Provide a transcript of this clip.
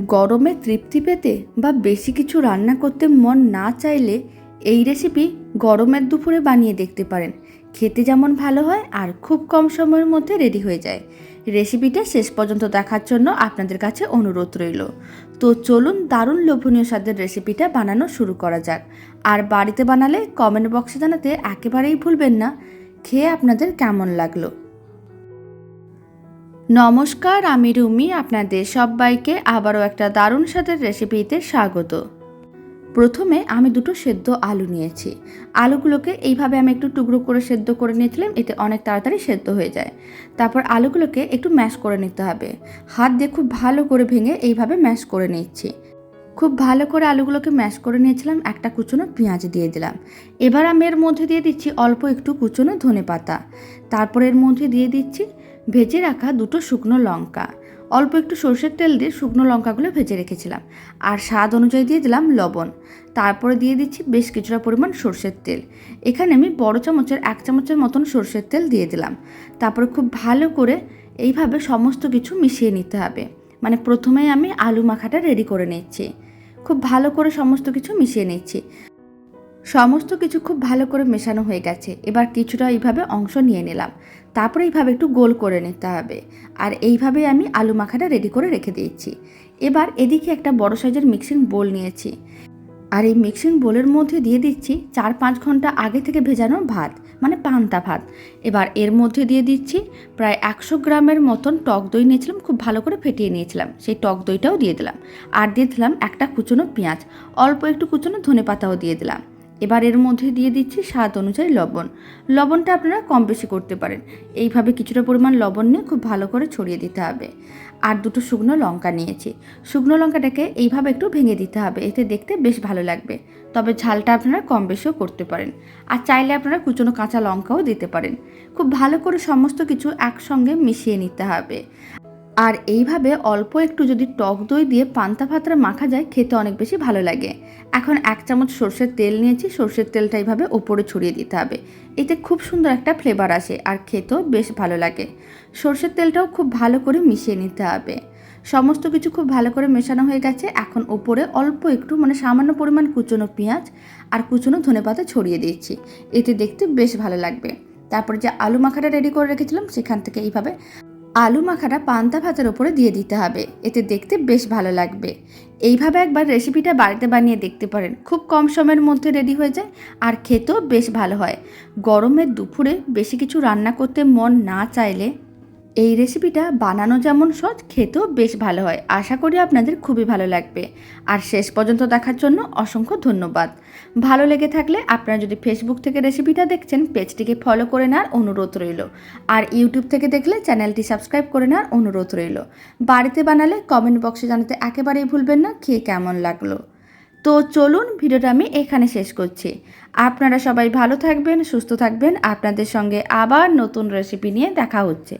গরমে তৃপ্তি পেতে বা বেশি কিছু রান্না করতে মন না চাইলে এই রেসিপি গরমের দুপুরে বানিয়ে দেখতে পারেন। খেতে যেমন ভালো হয় আর খুব কম সময়ের মধ্যে রেডি হয়ে যায়। রেসিপিটা শেষ পর্যন্ত দেখার জন্য আপনাদের কাছে অনুরোধ রইল। তো চলুন দারুণ লোভনীয় স্বাদের রেসিপিটা বানানো শুরু করা যাক। আর বাড়িতে বানালে কমেন্ট বক্সে জানাতে একেবারেই ভুলবেন না। খেয়ে আপনাদের কেমন লাগল? নমস্কার, আমি রুমি, আপনাদের সবাইকে আবারও একটা দারুণ স্বাদের রেসিপিতে স্বাগত। প্রথমে আমি দুটো সেদ্ধ আলু নিয়েছি। আলুগুলোকে এইভাবে আমি একটু টুকরো করে সেদ্ধ করে নিয়েছিলাম, এতে অনেক তাড়াতাড়ি সেদ্ধ হয়ে যায়। তারপর আলুগুলোকে একটু ম্যাশ করে নিতে হবে। হাত দিয়ে খুব ভালো করে ভেঙে এইভাবে ম্যাশ করে নিচ্ছি। খুব ভালো করে আলুগুলোকে ম্যাশ করে নিয়েছিলাম, একটা কুচনো পেঁয়াজ দিয়ে দিলাম। এবার আমি এর মধ্যে দিয়ে দিচ্ছি অল্প একটু কুচনো ধনে পাতা তারপর এর মধ্যে দিয়ে দিচ্ছি ভেজে রাখা দুটো শুকনো লঙ্কা। অল্প একটু সর্ষের তেল দিয়ে শুকনো লঙ্কাগুলো ভেজে রেখেছিলাম। আর স্বাদ অনুযায়ী দিয়ে দিলাম লবণ। তারপরে দিয়ে দিচ্ছি বেশ কিছুটা পরিমাণ সর্ষের তেল। এখানে আমি বড় চামচের এক চামচের মতন সর্ষের তেল দিয়ে দিলাম। তারপরে খুব ভালো করে এইভাবে সমস্ত কিছু মিশিয়ে নিতে হবে। মানে প্রথমেই আমি আলু মাখাটা রেডি করে নিচ্ছি। খুব ভালো করে সমস্ত কিছু মিশিয়ে নিচ্ছি। সমস্ত কিছু খুব ভালো করে মেশানো হয়ে গেছে। এবার কিছুটা এইভাবে অংশ নিয়ে নিলাম। তারপরে এইভাবে একটু গোল করে নিতে হবে। আর এইভাবে আমি আলু মাখাটা রেডি করে রেখে দিয়েছি। এবার এদিকে একটা বড় সাইজের মিক্সিং বোল নিয়েছি। আর এই মিক্সিং বোলের মধ্যে দিয়ে দিচ্ছি চার পাঁচ ঘণ্টা আগে থেকে ভেজানো ভাত মানে পান্তা ভাত। এবার এর মধ্যে দিয়ে দিচ্ছি প্রায় একশো গ্রামের মতন টক দই নিয়েছিলাম, খুব ভালো করে ফেটিয়ে নিয়েছিলাম। সেই টক দইটাও দিয়ে দিলাম। আর দিয়ে দিলাম একটা কুচনো পেঁয়াজ। অল্প একটু কুচনো ধনে পাতাও দিয়ে দিলাম। এবার এর মধ্যে দিয়ে দিচ্ছি স্বাদ অনুযায়ী লবণ। লবণটা আপনারা কম বেশি করতে পারেন। এইভাবে কিছুটা পরিমাণ লবণ নিয়ে খুব ভালো করে ছড়িয়ে দিতে হবে। আর দুটো শুকনো লঙ্কা নিয়েছি। শুকনো লঙ্কাটাকে এইভাবে একটু ভেঙে দিতে হবে। এতে দেখতে বেশ ভালো লাগবে। তবে ঝালটা আপনারা কম বেশিও করতে পারেন। আর চাইলে আপনারা কুচনো কাঁচা লঙ্কাও দিতে পারেন। খুব ভালো করে সমস্ত কিছু একসঙ্গে মিশিয়ে নিতে হবে। আর এইভাবে অল্প একটু যদি টক দই দিয়ে পান্তা ভাতটা মাখা যায়, খেতে অনেক বেশি ভালো লাগে। এখন এক চামচ সর্ষের তেল নিয়েছি, সর্ষের তেলটা এইভাবে ওপরে ছড়িয়ে দিতে হবে। এতে খুব সুন্দর একটা ফ্লেভার আসে আর খেতেও বেশ ভালো লাগে। সর্ষের তেলটাও খুব ভালো করে মিশিয়ে নিতে হবে। সমস্ত কিছু খুব ভালো করে মেশানো হয়ে গেছে। এখন ওপরে অল্প একটু মানে সামান্য পরিমাণ কুচনো পেঁয়াজ আর কুচনো ধনেপাতা ছড়িয়ে দিচ্ছি এতে দেখতে বেশ ভালো লাগবে। তারপরে যে আলু মাখাটা রেডি করে রেখেছিলাম, সেখান থেকে এইভাবে আলু মাখাটা পান্তা ভাতের ওপরে দিয়ে দিতে হবে। এতে দেখতে বেশ ভালো লাগবে। এইভাবে একবার রেসিপিটা বাড়িতে বানিয়ে দেখতে পারেন। খুব কম সময়ের মধ্যে রেডি হয়ে যায় আর খেতেও বেশ ভালো হয়। গরমের দুপুরে বেশি কিছু রান্না করতে মন না চাইলে এই রেসিপিটা বানানো যেমন সহজ, খেতেও বেশ ভালো হয়। আশা করি আপনাদের খুবই ভালো লাগবে। আর শেষ পর্যন্ত দেখার জন্য অসংখ্য ধন্যবাদ। ভালো লেগে থাকলে আপনারা যদি ফেসবুক থেকে রেসিপিটা দেখছেন, পেজটিকে ফলো করে নেওয়ার অনুরোধ রইল। আর ইউটিউব থেকে দেখলে চ্যানেলটি সাবস্ক্রাইব করে নেওয়ার অনুরোধ রইল। বাড়িতে বানালে কমেন্ট বক্সে জানাতে একেবারেই ভুলবেন না, খেয়ে কেমন লাগল। তো চলুন ভিডিওটা আমি এখানে শেষ করছি। আপনারা সবাই ভালো থাকবেন, সুস্থ থাকবেন। আপনাদের সঙ্গে আবার নতুন রেসিপি নিয়ে দেখা হচ্ছে।